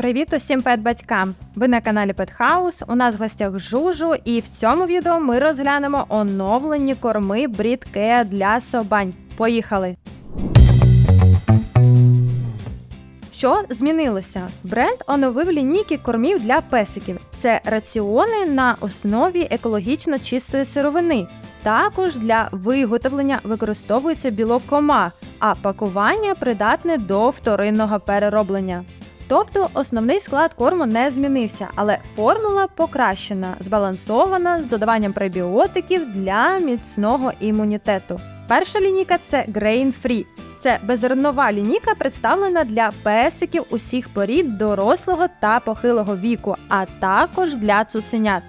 Привіт усім пет-батькам! Ви на каналі Петхаус. У нас в гостях Жужу, і в цьому відео ми розглянемо оновлені корми Care для собань. Поїхали! Що змінилося? Бренд оновив лінійки кормів для песиків. Це раціони на основі екологічно чистої сировини. Також для виготовлення використовується білок комах, а пакування придатне до вторинного перероблення. Тобто основний склад корму не змінився, але формула покращена, збалансована з додаванням пребіотиків для міцного імунітету. Перша лінійка це Grain Free. Це беззернова лінійка, представлена для песиків усіх порід дорослого та похилого віку, а також для цуценят.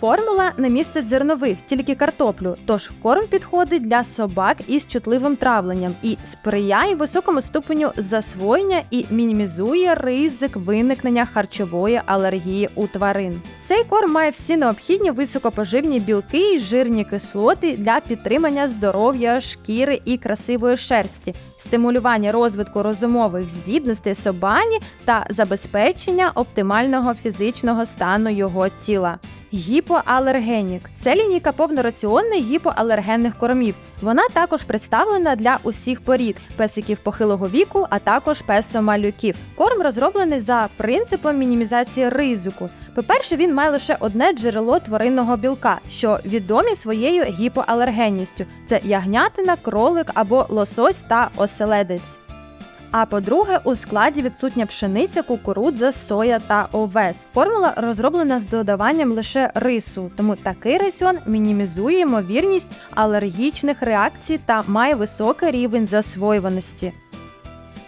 Формула не містить зернових, тільки картоплю, тож корм підходить для собак із чутливим травленням і сприяє високому ступеню засвоєння і мінімізує ризик виникнення харчової алергії у тварин. Цей корм має всі необхідні високопоживні білки і жирні кислоти для підтримання здоров'я шкіри і красивої шерсті, стимулювання розвитку розумових здібностей собані та забезпечення оптимального фізичного стану його тіла. Гіпоалергенік це лінійка повнораціонних гіпоалергенних кормів. Вона також представлена для усіх порід песиків похилого віку, а також песомалюків. Корм розроблений за принципом мінімізації ризику. По-перше, він має лише одне джерело тваринного білка, що відомі своєю гіпоалергенністю: це ягнятина, кролик або лосось та оселедець. А по-друге, у складі відсутня пшениця, кукурудза, соя та овес. Формула розроблена з додаванням лише рису, тому такий раціон мінімізує ймовірність алергічних реакцій та має високий рівень засвоюваності.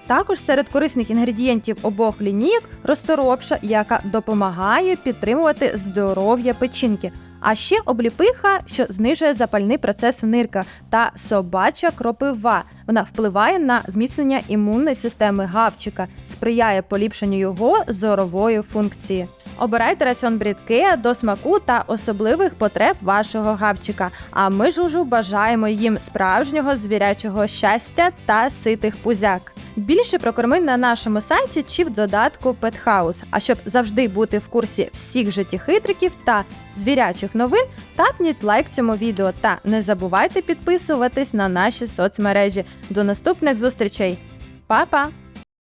Також серед корисних інгредієнтів обох лінійок розторопша, яка допомагає підтримувати здоров'я печінки. А ще обліпиха, що знижує запальний процес в нирках, та собача кропива. Вона впливає на зміцнення імунної системи гавчика, сприяє поліпшенню його зорової функції. Обирайте раціон брідки до смаку та особливих потреб вашого гавчика. А ми жужу бажаємо їм справжнього звірячого щастя та ситих пузяк. Більше про корми на нашому сайті чи в додатку Петхаус. А щоб завжди бути в курсі всіх життєхитриків та звірячих новин, тапніть лайк цьому відео та не забувайте підписуватись на наші соцмережі. До наступних зустрічей. Па-па!